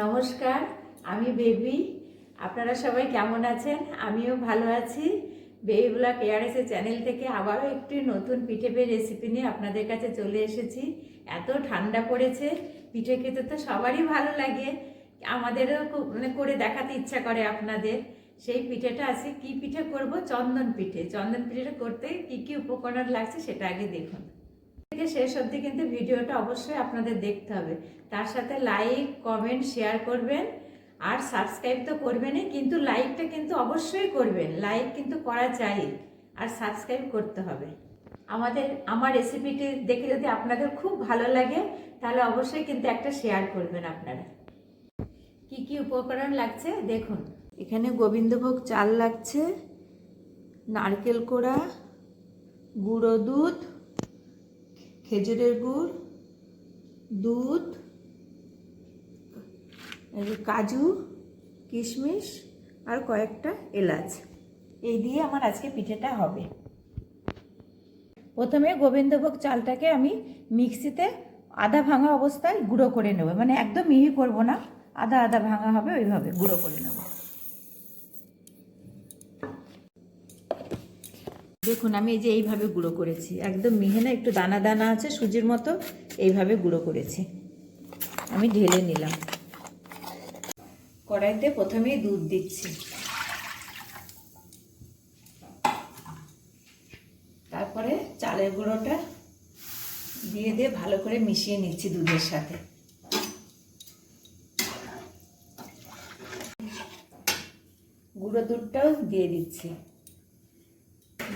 নমস্কার, আমি বেবি। আপনারা সবাই কেমন আছেন? আমিও ভালো আছি। বেবি ব্লগ এআরএসের চ্যানেল থেকে আবারও একটি নতুন পিঠে পে রেসিপি নিয়ে আপনাদের কাছে চলে এসেছি। এত ঠান্ডা পড়েছে, পিঠে খেতে তো সবারই ভালো লাগে। আমাদেরও মানে করে দেখাতে ইচ্ছা করে আপনাদের। সেই পিঠেটা আছে কি পিঠে করব? চন্দন পিঠে। চন্দন পিঠেটা করতে কি কি উপকরণ লাগছে সেটা আগে দেখুন। থেকে শেষ অবধি কিন্তু ভিডিওটা অবশ্যই আপনাদের দেখতে হবে। তার সাথে লাইক কমেন্ট শেয়ার করবেন। আর সাবস্ক্রাইব তো করবেনই, কিন্তু লাইকটা কিন্তু অবশ্যই করবেন। লাইক কিন্তু করা চাই আর সাবস্ক্রাইব করতে হবে। আমাদের, আমার রেসিপিটি দেখে যদি আপনাদের খুব ভালো লাগে, তাহলে অবশ্যই কিন্তু একটা শেয়ার করবেন আপনারা। কি কি উপকরণ লাগছে? দেখুন। এখানে গোবিন্দভোগ চাল লাগছে, নারকেল কোড়া, গুঁড়ো দুধ খেজুরের গুড়, দুধ কাজু, কিশমিশ আর কয়েকটা এলাচ। এই দিয়ে আমার আজকে পিঠেটা হবে। প্রথমে গোবিন্দভোগ চালটাকে আমি মিক্সিতে আধা ভাঙা অবস্থায় গুঁড়ো করে নেব। মানে একদম মিহি করব না। আধা আধা ভাঙা হবে, ওইভাবে গুঁড়ো করে নেব। দেখুন, আমি এই যে এইভাবে গুঁড়ো করেছি। একদম মিহে না একটু দানা দানা আছে, সুজির মতো এইভাবে গুঁড়ো করেছি। আমি ঢেলে নিলাম। কড়াইতে প্রথমেই দুধ দিচ্ছি। তারপরে চালের গুঁড়োটা দিয়ে দিয়ে ভালো করে মিশিয়ে নিচ্ছি দুধের সাথে। গুঁড়ো দুধটাও দিয়ে দিচ্ছি।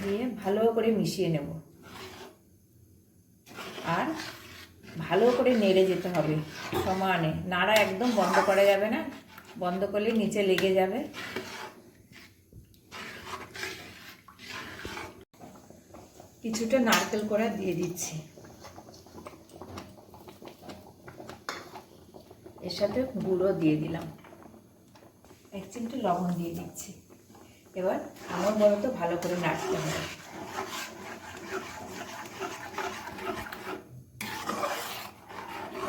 দিয়ে ভালো করে মিশিয়ে নেব। আর ভালো করে নেড়ে যেতে হবে সমানে। নাড়া একদম বন্ধ করা যাবে না। বন্ধ করলে নিচে লেগে যাবে। কিছুটা নারকেল কড়া দিয়ে দিচ্ছি। এর সাথে গুঁড়ো দিয়ে দিলাম। এক চিমটি লবণ দিয়ে দিচ্ছি। এবার আমার মনে তো ভালো করে নাড়তে হবে।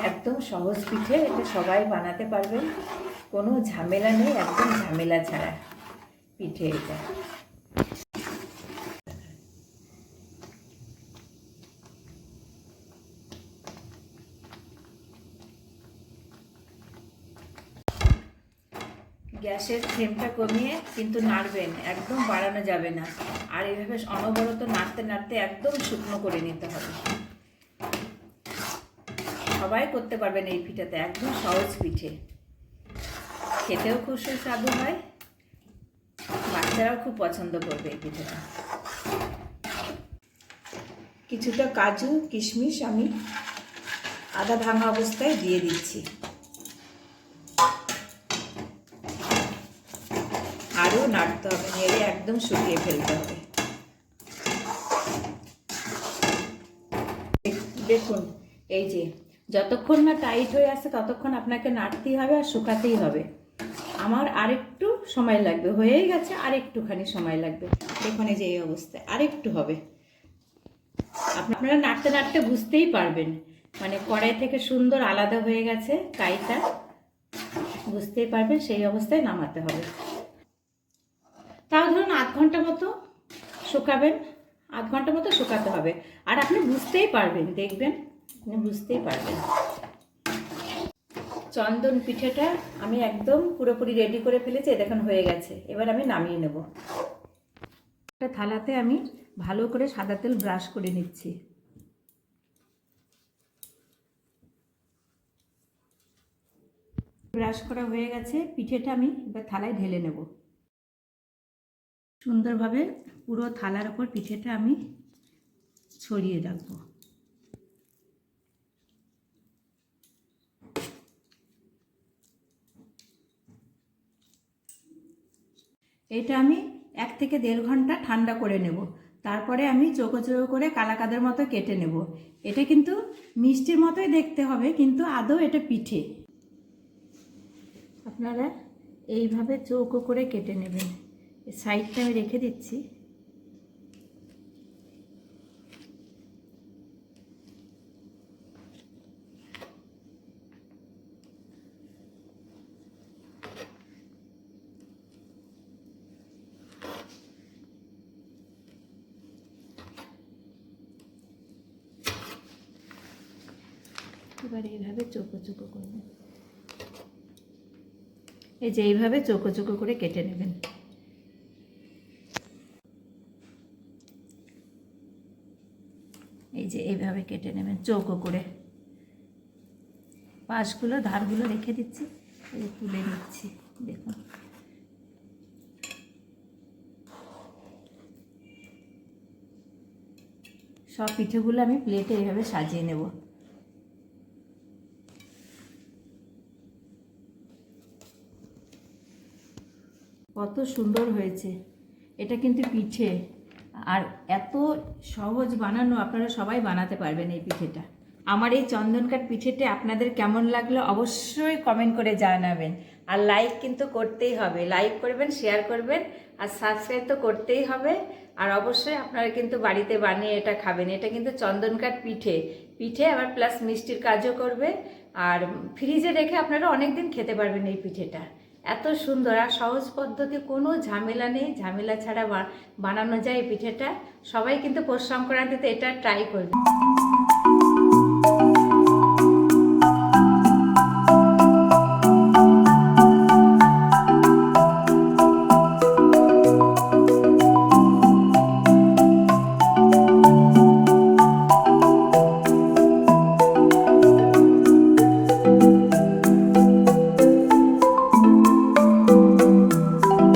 একদম সহজ পিঠে এটা সবাই বানাতে পারবেন, কোনো ঝামেলা নেই, একদম ঝামেলা ছাড়া পিঠে এটা। গ্যাসের ফ্লেমটা কমিয়ে কিন্তু নাড়বেন, একদম বাড়ানো যাবে না। আর এইভাবে অনবরত নাড়তে নাড়তে একদম শুকনো করে নিতে হবে। সবাই করতে পারবেন এই পিঠাতে, একদম সহজ পিঠে। খেতেও খুব সুস্বাদু হয়, বাচ্চারাও খুব পছন্দ করবে এই পিঠেটা। কিছুটা কাজু, কিশমিশ আমি আদা ভাঙা অবস্থায় দিয়ে দিচ্ছি। নাড়তে হবে, নেড়ে একদম শুকিয়ে ফেলতে হবে। দেখুন, এই যে, যতক্ষণ না টাইট হয়ে আসে ততক্ষণ আপনাকে নাড়তেই হবে আর শুকাতেই হবে। আমার আরেকটু সময় লাগবে, হয়েই গেছে আরেকটুখানি সময় লাগবে। দেখুন এই যে, এই অবস্থায় আরেকটু হবে। আপনারা নাড়তে নাড়তে বুঝতেই পারবেন। মানে কড়াই থেকে সুন্দর আলাদা হয়ে গেছে কাইটা। বুঝতেই পারবেন, সেই অবস্থায় নামাতে হবে। ঘণ্টা মতো শুকাবেন আধ ঘণ্টা মতো শুকাতে হবে। আর আপনি বুঝতেই পারবেন, দেখবেন, আপনি বুঝতেই পারবেন। চন্দন পিঠেটা আমি একদম পুরোপুরি রেডি করে ফেলেছি দেখুন হয়ে গেছে। এবার আমি নামিয়ে নেব। একটা থালাতে আমি ভালো করে সাদা তেল ব্রাশ করে নিচ্ছি। ব্রাশ করা হয়ে গেছে, পিঠেটা আমি এবার থালায় ঢেলে নেব। সুন্দরভাবে পুরো থালার ওপর পিঠেটা আমি ছড়িয়ে রাখব। এটা আমি এক থেকে দেড় ঘণ্টা ঠান্ডা করে নেব। তারপরে আমি চোখো চোখো করে কালাকাদের মতো কেটে নেব। এটা কিন্তু মিষ্টির মতোই দেখতে হবে, কিন্তু আদৌ এটা পিঠে। আপনারা এইভাবে চৌকো করে কেটে নেবেন। সাইডটা আমি রেখে দিচ্ছি। এবার এইভাবে চোখো চোখো করবেন। এই যে এইভাবে চোখো চোখো করে কেটে নেবেন। এই যে এইভাবে কেটে নেবেন, চৌকো করে। পাশগুলো, ধারগুলো রেখে দিচ্ছি, এই তুলে নিচ্ছি, দেখুন। সব পিঠেগুলো আমি প্লেটে এইভাবে সাজিয়ে নেব। কত সুন্দর হয়েছে। এটা কিন্তু পিঠে। আর এত সহজ বানানো আপনারা সবাই বানাতে পারবেন এই পিঠেটা। আমার এই চন্দনকাঠ পিঠেটা আপনাদের কেমন লাগল অবশ্যই কমেন্ট করে জানাবেন। আর লাইক কিন্তু করতেই হবে। লাইক করবেন শেয়ার করবেন, আর সাবস্ক্রাইব তো করতেই হবে। আর অবশ্যই আপনারা কিন্তু বাড়িতে বানিয়ে এটা খাবেন। এটা কিন্তু চন্দনকাঠ পিঠে। পিঠে আবার প্লাস মিষ্টির কাজও করবে। আর ফ্রিজে রেখে আপনারা অনেক দিন খেতে পারবেন এই পিঠেটা। এত সুন্দর আর সহজ পদ্ধতি, কোনো ঝামেলা নেই। ঝামেলা ছাড়া বানানো যায় এই পিঠেটা। সবাই কিন্তু পৌষ সংক্রান্তিতে এটা ট্রাই করবে।